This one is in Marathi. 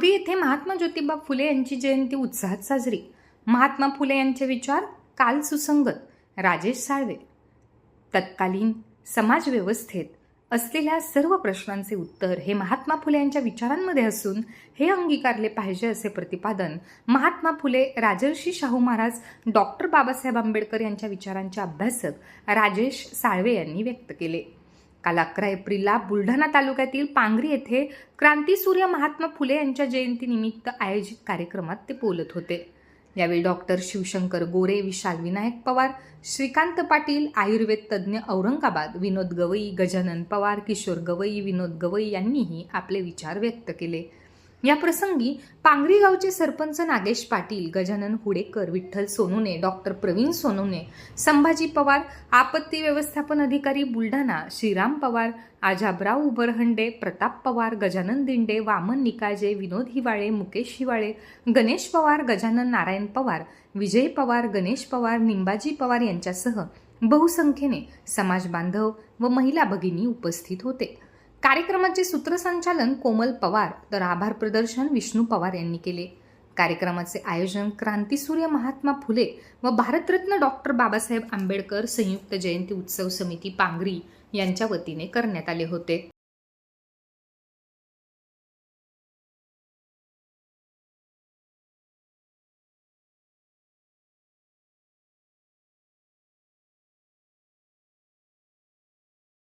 येथे महात्मा ज्योतिबा फुले यांची जयंती उत्साहात साजरी. महात्मा फुले यांचे विचार काल सुसंगत. राजेश साळवे. तत्कालीन समाजव्यवस्थेत असलेल्या सर्व प्रश्नांचे उत्तर हे महात्मा फुले यांच्या विचारांमध्ये असून हे अंगीकारले पाहिजे असे प्रतिपादन महात्मा फुले राजर्षी शाहू महाराज डॉक्टर बाबासाहेब आंबेडकर यांच्या विचारांचे अभ्यासक राजेश साळवे यांनी व्यक्त केले. काल अकरा एप्रिलला बुलढाणा तालुक्यातील पांगरी येथे क्रांतीसूर्य महात्मा फुले यांच्या जयंतीनिमित्त आयोजित कार्यक्रमात ते बोलत होते. यावेळी डॉक्टर शिवशंकर गोरे विशाल विनायक पवार श्रीकांत पाटील आयुर्वेद तज्ज्ञ औरंगाबाद विनोद गवई गजानन पवार किशोर गवई विनोद गवई यांनीही आपले विचार व्यक्त केले. या प्रसंगी पांगरी गावचे सरपंच नागेश पाटील गजानन हुडेकर विठ्ठल सोनुने डॉक्टर प्रवीण सोनुने संभाजी पवार आपत्ती व्यवस्थापन अधिकारी बुलढाणा श्रीराम पवार आजाबराव उबरहंडे प्रताप पवार गजानन दिंडे वामन निकाजे विनोद हिवाळे मुकेश हिवाळे गणेश पवार गजानन नारायण पवार विजय पवार गणेश पवार निंबाजी पवार यांच्यासह बहुसंख्येने समाज बांधव व महिला भगिनी उपस्थित होते. कार्यक्रमाचे सूत्रसंचालन कोमल पवार तर आभार प्रदर्शन विष्णू पवार यांनी केले. कार्यक्रमाचे आयोजन क्रांतीसूर्य महात्मा फुले व भारतरत्न डॉक्टर बाबासाहेब आंबेडकर संयुक्त जयंती उत्सव समिती पांगरी यांच्या वतीने करण्यात आले होते.